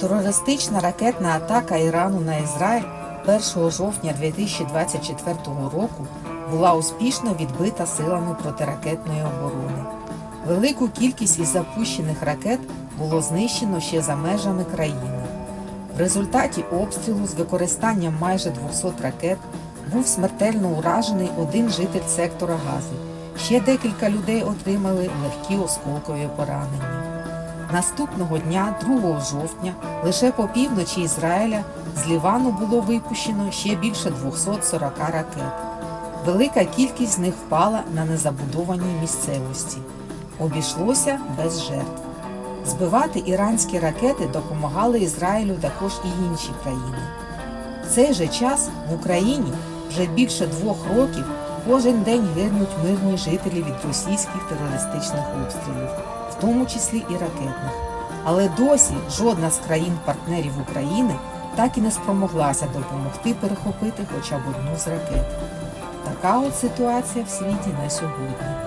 Терористична ракетна атака Ірану на Ізраїль 1 жовтня 2024 року була успішно відбита силами протиракетної оборони. Велику кількість із запущених ракет було знищено ще за межами країни. В результаті обстрілу з використанням майже 200 ракет був смертельно уражений один житель сектора Гази. Ще декілька людей отримали легкі осколкові поранення. Наступного дня, 2 жовтня, лише по півночі Ізраїля з Лівану було випущено ще більше 240 ракет. Велика кількість з них впала на незабудованій місцевості. Обійшлося без жертв. Збивати іранські ракети допомагали Ізраїлю також і інші країни. В цей же час в Україні вже більше двох років кожен день гинуть мирні жителі від російських терористичних обстрілів, тому числі і ракетних. Але досі жодна з країн-партнерів України так і не спромоглася допомогти перехопити хоча б одну з ракет. Така от ситуація в світі на сьогодні.